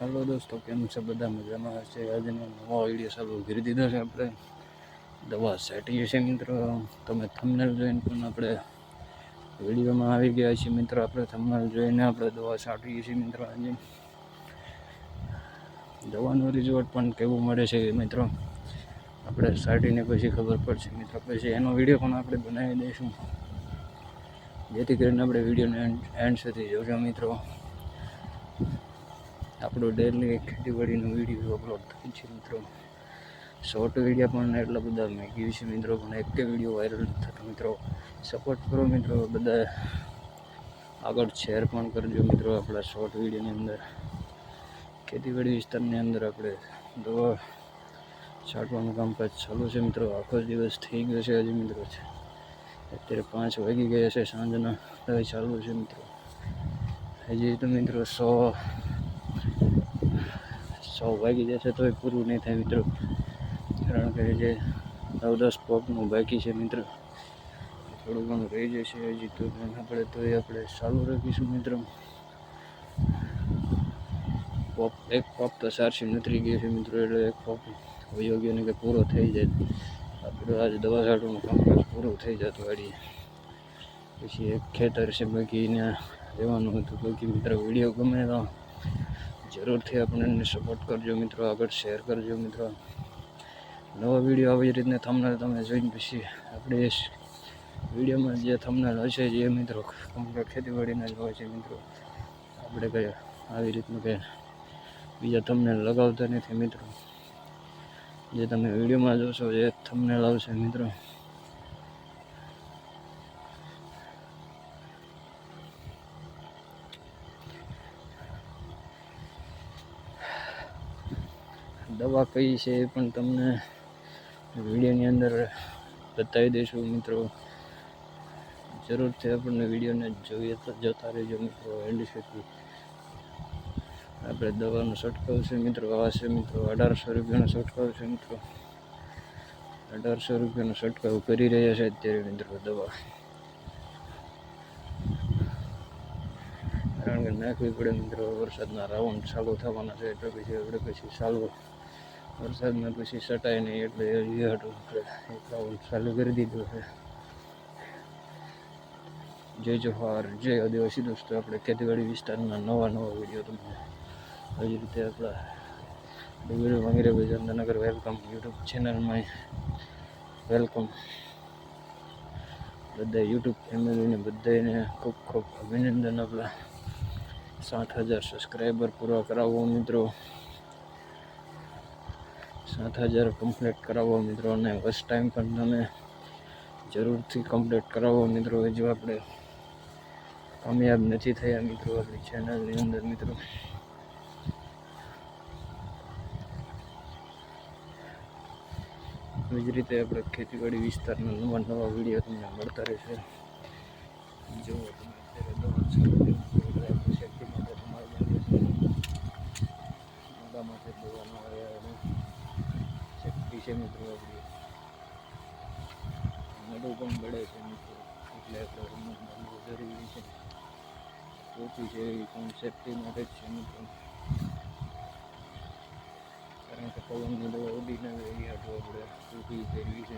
Hello દોસ્તો, કેમ છે? બધા મજામાં છે આજે નવો વીડિયો ચાલુ કરી દીધો છે આપણે. દવા સેટી છે મિત્રો. તમે થંબનેલ જોઈને પણ આપણે વિડીયોમાં આવી ગયા છીએ મિત્રો. આપણે થંબનેલ જોઈને આપણે દવા છાંટીએ છીએ મિત્રો આજે. દવાનું રિઝલ્ટ પણ કેવું મળે છે મિત્રો? આપણે છાંટીને પછી ખબર પડશે મિત્રો. પછી એનો વીડિયો પણ આપણે બનાવી દઈશું. જેથી કરીને આપણે વિડીયોને એન્ડ સુધી જોજો મિત્રો. આપણો ડેલી ખેતીવાડીનો વીડિયો અપલોડ થાય છે મિત્રો. શોર્ટ વીડિયો પણ એટલા બધા મેં છે મિત્રો, પણ એક વીડિયો વાયરલ થતો મિત્રો. સપોર્ટ કરો મિત્રો બધા. આગળ શેર પણ કરજો મિત્રો આપણા શોર્ટ વિડીયોની અંદર. ખેતીવાડી વિસ્તારની અંદર આપણે દવા છાંટવાનું કામકાજ ચાલુ છે મિત્રો. આખો દિવસ થઈ ગયો છે હજી મિત્રો. અત્યારે પાંચ વાગી ગયા છે, સાંજના. દવા ચાલુ છે મિત્રો. હજી તો મિત્રો સો સો વાગી જશે તોય પૂરું નહીં થાય મિત્રો. કારણ કે જે નવ દસ પગનું બાકી છે મિત્રો. થોડું ઘણું રહી જશે હજી તો આપણે તોય આપણે ચાલુ રાખીશું મિત્રો. પોપ, એક પોપ તો સારસી નતરી ગયો છે મિત્રો, એટલે એક પોપ યોગ્ય ને કે પૂરો થઈ જાય. આપણે આજ દવા છાંટવાનું કામકાજ પૂરું થઈ જતું વાડીએ પછી એક ખેતર છે બાકીને રહેવાનું હતું. બાકી મિત્રો, વીડિયો ગમે તો જરૂરથી આપણને સપોર્ટ કરજો મિત્રો, આગળ શેર કરજો મિત્રો. નવા વીડિયો આવી રીતના થંબનેલ તમે જોઈને પછી આપણે વિડીયોમાં જે થંબનેલ હશે જે મિત્રો કમ્પ્લીટ ખેતીવાડીના જ હોય છે મિત્રો, આપણે કંઈ આવી રીતનું કંઈ બીજા તમને લગાવતા નથી મિત્રો. જે તમે વિડીયોમાં જોશો એ થંબનેલ આવશે મિત્રો. દવા કઈ છે એ પણ તમને વિડીયોની અંદર બતાવી દઈશું મિત્રો. જરૂરથી આપણને વિડીયોને જોઈએ તો જોતા રહેજો મિત્રો. એન્ડ સુધી આપણે દવાનો છંટકાવ છે મિત્રો. આ છે મિત્રો અઢારસો રૂપિયાનો છંટકાવ છે મિત્રો. અઢારસો રૂપિયાનો છંટકાવ કરી રહ્યા છે અત્યારે મિત્રો દવા. કારણ કે નાખવી પડે મિત્રો. વરસાદના રાઉન્ડ ચાલુ થવાના છે એટલે પછી આપણે પછી ચાલુ વરસાદમાં પછી સટાય નહીં એટલે એક ચાલુ કરી દીધું છે. જય જોહાર જય આદિવાસી દોસ્તો. આપણે ખેતીવાડી વિસ્તારના નવા નવા વીડિયો તમને આવી રીતે આપણા ડુંગળી વગેરે ગજાનગર વેલકમ યુટ્યુબ ચેનલમાં વેલકમ. બધા યુટ્યુબ ફેમિલીને બધાને ખૂબ ખૂબ અભિનંદન આપણા. સાત હજાર સબસ્ક્રાઈબર પૂરા કરાવો મિત્રો. સાત હજાર કમ્પ્લીટ કરાવો મિત્રો અને ફર્સ્ટ ટાઈમ પણ તમે જરૂરથી કમ્પ્લીટ કરાવો મિત્રો. જો આપણે કામયાબ નથી થયા મિત્રો આપણી ચેનલની અંદર મિત્રો. એવી જ રીતે આપણે ખેતીવાડી વિસ્તારના નવા નવા વીડિયો તમને મળતા રહેશે. જો તમે અત્યારે દવા ચાલુ કરી છે એટલે આપણે શેફટી માટે તમારે મોડા માટે દવા ન આવે અને શેફટી છે મિત્રો મોઢું પણ બળે છે મિત્રો. એટલે આપણે રમત બનવું જરૂરી છે. ઓછી છે એ પણ સેફટી માટે જ છે મિત્રો. કારણ કે પવનની દવા ઉડી ના જાય એ આપણે ટોપી પહેરવી છે.